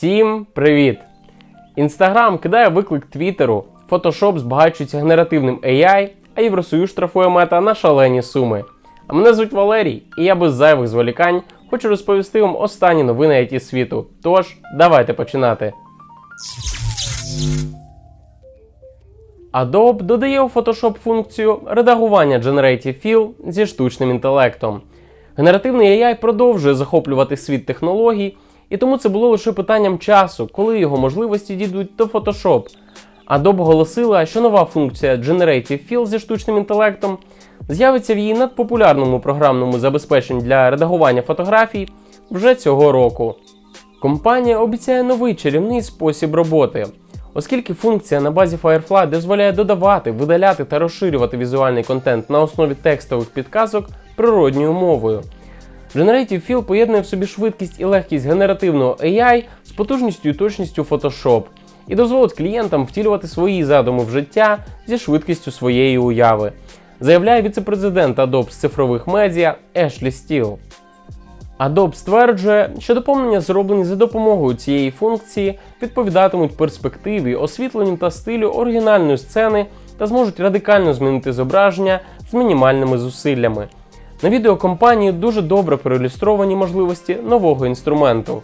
Всім привіт! Інстаграм кидає виклик Твіттеру, Photoshop збагачується генеративним AI, а Євросоюз штрафує мета на шалені суми. А мене звуть Валерій, і я без зайвих зволікань хочу розповісти вам останні новини IT світу. Тож, давайте починати. Adobe додає у Photoshop функцію редагування Generative Fill зі штучним інтелектом. Генеративний AI продовжує захоплювати світ технологій, і тому це було лише питанням часу, коли його можливості дійдуть до Photoshop. Adobe оголосила, що нова функція Generative Fill зі штучним інтелектом з'явиться в її надпопулярному програмному забезпеченні для редагування фотографій вже цього року. Компанія обіцяє новий чарівний спосіб роботи, оскільки функція на базі Firefly дозволяє додавати, видаляти та розширювати візуальний контент на основі текстових підказок природньою мовою. Generative Fill поєднує в собі швидкість і легкість генеративного AI з потужністю і точністю Photoshop і дозволить клієнтам втілювати свої задуми в життя зі швидкістю своєї уяви, заявляє віцепрезидент Adobe з цифрових медіа Ешлі Стіл. Adobe стверджує, що доповнення, зроблені за допомогою цієї функції, відповідатимуть перспективі, освітленню та стилю оригінальної сцени та зможуть радикально змінити зображення з мінімальними зусиллями. На відео компанії дуже добре проілюстровані можливості нового інструменту.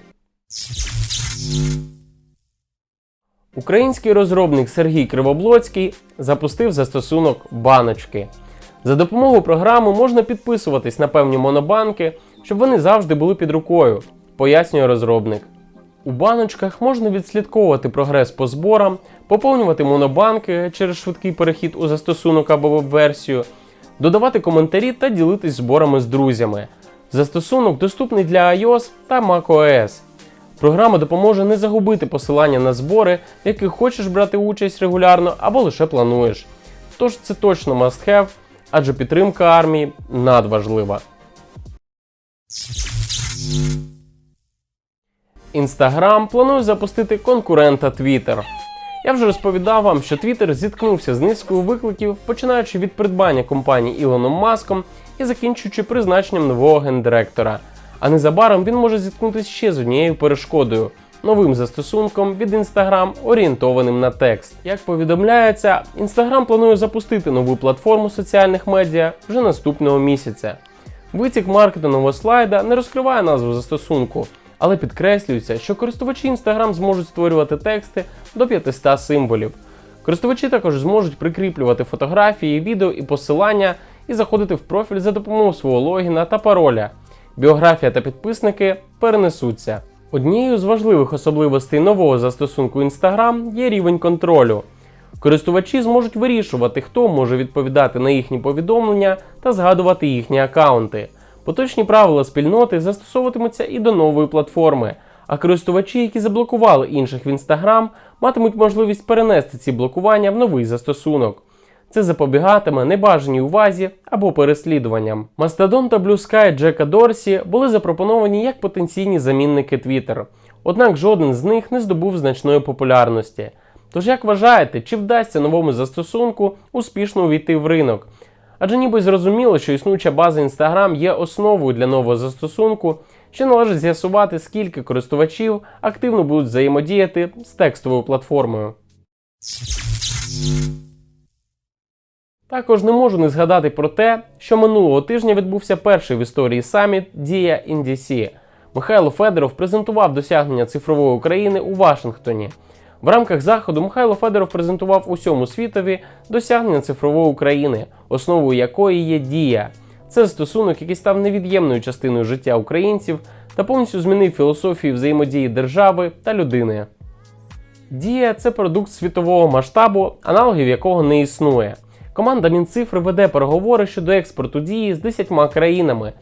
Український розробник Сергій Кривоблоцький запустив застосунок баночки. За допомогою програми можна підписуватись на певні монобанки, щоб вони завжди були під рукою, пояснює розробник. У баночках можна відслідковувати прогрес по зборам, поповнювати монобанки через швидкий перехід у застосунок або веб-версію, додавати коментарі та ділитись зборами з друзями. Застосунок доступний для iOS та macOS. Програма допоможе не загубити посилання на збори, в яких хочеш брати участь регулярно або лише плануєш. Тож це точно must have, адже підтримка армії надважлива. Instagram планує запустити конкурента Twitter. Я вже розповідав вам, що Twitter зіткнувся з низкою викликів, починаючи від придбання компанії Ілоном Маском і закінчуючи призначенням нового гендиректора. А незабаром він може зіткнутися ще з однією перешкодою новим застосунком від Instagram, орієнтованим на текст. Як повідомляється, Instagram планує запустити нову платформу соціальних медіа вже наступного місяця. Витік маркетингового слайда не розкриває назву застосунку, але підкреслюється, що користувачі Instagram зможуть створювати тексти до 500 символів. Користувачі також зможуть прикріплювати фотографії, відео і посилання і заходити в профіль за допомогою свого логіна та пароля. Біографія та підписники перенесуться. Однією з важливих особливостей нового застосунку Instagram є рівень контролю. Користувачі зможуть вирішувати, хто може відповідати на їхні повідомлення та згадувати їхні аккаунти. Поточні правила спільноти застосовуватимуться і до нової платформи, а користувачі, які заблокували інших в Instagram, матимуть можливість перенести ці блокування в новий застосунок. Це запобігатиме небажаній увазі або переслідуванням. Mastodon та Blue Sky Джека Дорсі були запропоновані як потенційні замінники Twitter, однак жоден з них не здобув значної популярності. Тож як вважаєте, чи вдасться новому застосунку успішно увійти в ринок? Адже ніби зрозуміло, що існуюча база Instagram є основою для нового застосунку, що належить з'ясувати, скільки користувачів активно будуть взаємодіяти з текстовою платформою. Також не можу не згадати про те, що минулого тижня відбувся перший в історії саміт Дія NDC. Михайло Федоров презентував досягнення цифрової України у Вашингтоні. В рамках заходу Михайло Федоров презентував усьому світові досягнення цифрової України, основою якої є Дія. Це застосунок, який став невід'ємною частиною життя українців та повністю змінив філософію взаємодії держави та людини. Дія це продукт світового масштабу, аналогів якого не існує. Команда Мінцифри веде переговори щодо експорту дії з 10 країнами,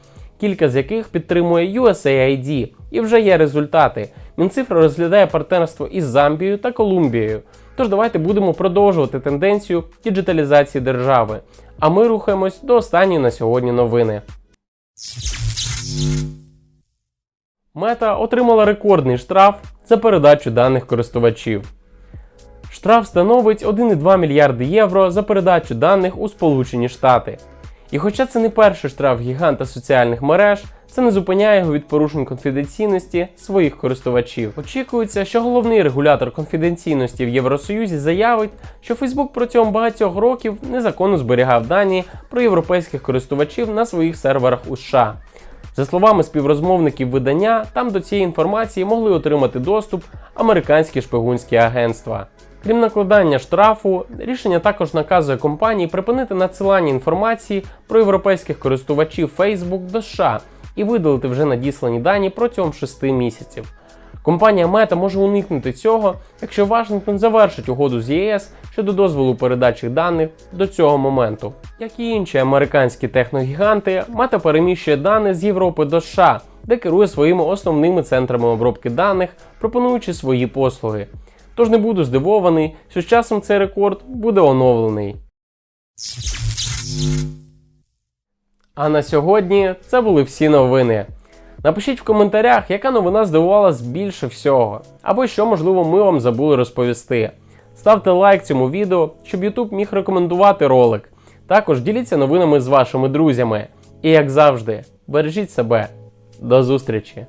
кілька з яких підтримує USAID, і вже є результати. Мінцифра розглядає партнерство із Замбією та Колумбією. Тож давайте будемо продовжувати тенденцію діджиталізації держави. А ми рухаємось до останньої на сьогодні новини. Мета отримала рекордний штраф за передачу даних користувачів. Штраф становить 1,2 мільярди євро за передачу даних у Сполучені Штати. І хоча це не перший штраф гіганта соціальних мереж, це не зупиняє його від порушень конфіденційності своїх користувачів. Очікується, що головний регулятор конфіденційності в Євросоюзі заявить, що Facebook протягом багатьох років незаконно зберігав дані про європейських користувачів на своїх серверах у США. За словами співрозмовників видання, там до цієї інформації могли отримати доступ американські шпигунські агентства. Крім накладання штрафу, рішення також наказує компанії припинити надсилання інформації про європейських користувачів Facebook до США і видалити вже надіслані дані протягом 6 місяців. Компанія Meta може уникнути цього, якщо Вашингтон завершить угоду з ЄС щодо дозволу передачі даних до цього моменту. Як і інші американські техногіганти, Meta переміщує дані з Європи до США, де керує своїми основними центрами обробки даних, пропонуючи свої послуги. Тож не буду здивований, що з часом цей рекорд буде оновлений. А на сьогодні це були всі новини. Напишіть в коментарях, яка новина здивувала більше всього, або що, можливо, ми вам забули розповісти. Ставте лайк цьому відео, щоб YouTube міг рекомендувати ролик. Також діліться новинами з вашими друзями. І як завжди, бережіть себе. До зустрічі!